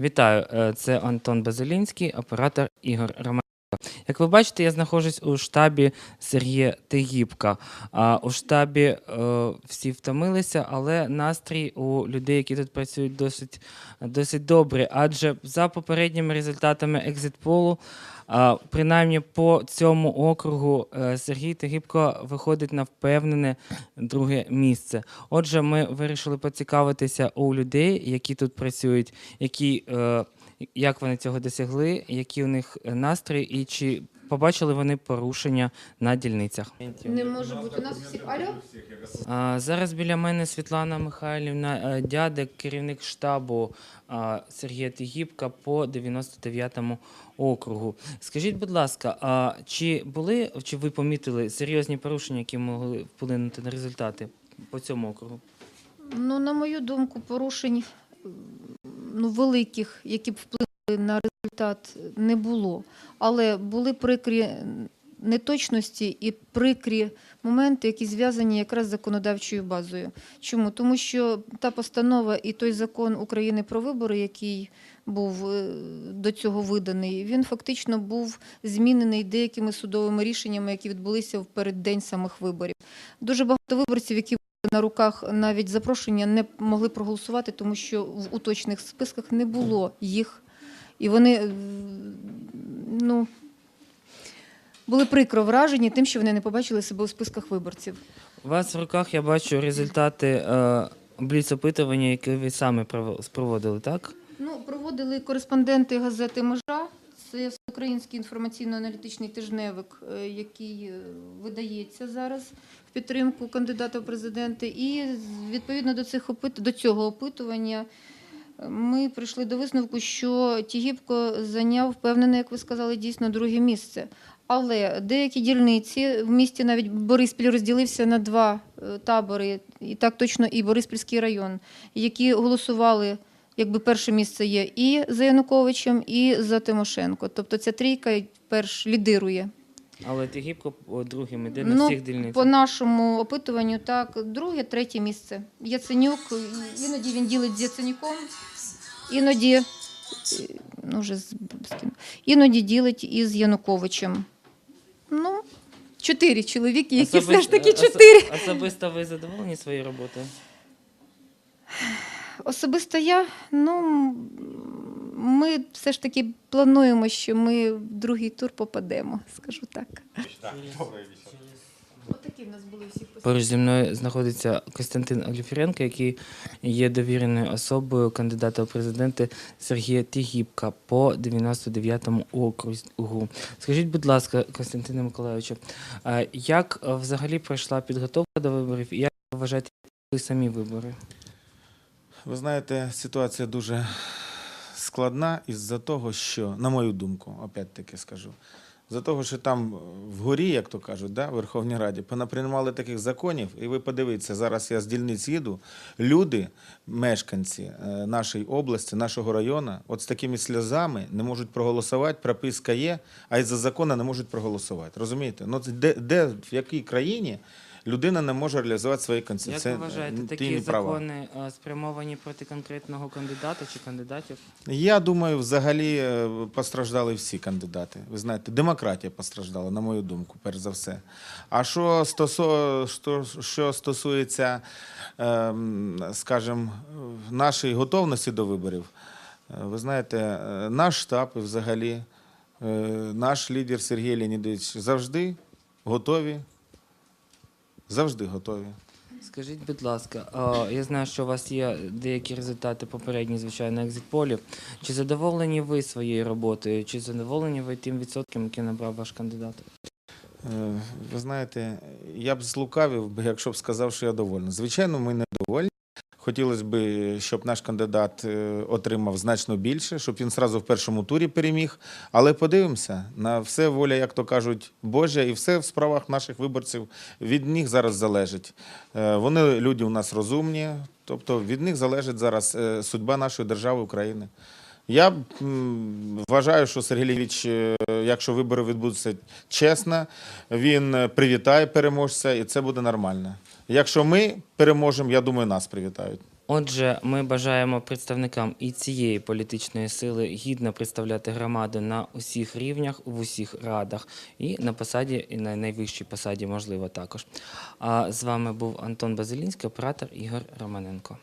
Вітаю, е, це Антон Базилінський, оператор Ігор Романенко. Як ви бачите, я знаходжусь у штабі Сергія Тегібка. У штабі е, всі втомилися, але настрій у людей, які тут працюють, досить, досить добрий. Адже за попередніми результатами екзитполу, принаймні по цьому округу е, Сергій Тегібко виходить на впевнене друге місце. Отже, ми вирішили поцікавитися у людей, які тут працюють, які, е, як вони цього досягли, які у них настрій, і чи побачили вони порушення на дільницях. Не може бути. У нас всіх. Алло? А, зараз біля мене Світлана Михайлівна е, Дядек, керівник штабу Сергія Тігіпка по 99-му округу. Скажіть, будь ласка, а чи були чи ви помітили серйозні порушення, які могли вплинути на результати по цьому округу? Ну, на мою думку, порушень ну, великих, які б вплинули на результат, не було. Але були прикрі неточності і прикрі моменти, які зв'язані якраз з законодавчою базою. Чому? Тому що та постанова і той закон України про вибори, який був е, до цього виданий, він фактично був змінений деякими судовими рішеннями, які відбулися в переддень самих виборів. Дуже багато виборців, які на руках навіть запрошення не могли проголосувати, тому що в уточних списках не було їх. І вони е, ну, були прикро вражені тим, що вони не побачили себе у списках виборців. У вас в руках я бачу результати е, бліц-опитування, які ви саме прово- спроводили, так? Ну, проводили кореспонденти газети Межа. Це всеукраїнський інформаційно-аналітичний тижневик, е, який е, видається зараз в підтримку кандидата в президенти. І відповідно до цих опит... до цього опитування ми прийшли до висновку, що Тігіпко зайняв впевнене, як ви сказали, дійсно друге місце. Але деякі дільниці в місті навіть Бориспіль розділився на два е, табори, і так точно і Бориспільський район, які голосували якби перше місце є і за Януковичем, і за Тимошенко. Тобто ця трійка перш лідирує. Але Тігіпко о, другим іде на Ну, всіх дільницях. По нашому опитуванню, так, друге, третє місце. Яценюк, іноді він ділить з Яценюком, іноді, е, ну, вже з- іноді ділить із Януковичем. Ну, чотири чоловіки, які все ж таки чотири. осо- Особисто ви задоволені своєю роботою? Особисто я, ну ми все ж таки плануємо, що ми в другий тур попадемо, скажу так. Отакі в нас були всі Поруч зі мною знаходиться Костянтин Оліфіренко, який є довіреною особою кандидата у президенти Сергія Тігіпка по 99-му округу. Скажіть, будь ласка, Костянтине Миколайовичу, а як взагалі пройшла підготовка до виборів і як вважаєте ви самі вибори? Ви знаєте, ситуація дуже складна із-за того, що, на мою думку, опять-таки скажу, за того, що там вгорі, як то кажуть, да, в Верховній Раді, понаприймали таких законів, і ви подивіться, зараз я з дільниць їду, люди, мешканці е, нашої області, нашого району, от з такими сльозами не можуть проголосувати, прописка є, а із-за закону не можуть проголосувати. Розумієте? Ну, де, де, в якій країні людина не може реалізувати свої Як ви вважаєте, такі права? закони е, спрямовані проти конкретного кандидата чи кандидатів? Я думаю, взагалі е, постраждали всі кандидати. Ви знаєте, демократія постраждала, на мою думку, перш за все. А що, стосо, що, стосується, ем, скажімо, нашої готовності до виборів, е, ви знаєте, наш штаб і взагалі, наш лідер Сергій Леонідович завжди готові. Завжди готові. Скажіть, будь ласка, а, я знаю, що у вас є деякі результати попередні, звичайно, екзитполів. Чи задоволені ви своєю роботою? Чи задоволені ви тим відсотком, який набрав ваш кандидат? Е, Ви знаєте, я б злукавив, якщо б сказав, що я довольний. Звичайно, ми не довольні. Хотілося б, щоб наш кандидат е, отримав значно більше, щоб він одразу в першому турі переміг. Але подивимося, на все воля, як то кажуть, Божа, і все в справах наших виборців від них зараз залежить. Е, Вони люди у нас розумні, тобто від них залежить зараз е, судьба нашої держави України. Я вважаю, що Сергій Лівіч, е, якщо вибори відбудуться чесно, він е, привітає переможця, і це буде нормально. Якщо ми переможемо, я думаю, нас привітають. Отже, ми бажаємо представникам і цієї політичної сили гідно представляти громаду на усіх рівнях, в усіх радах і на посаді, і на найвищій посаді, можливо, також. А з вами був Антон Базилінський, оператор Ігор Романенко.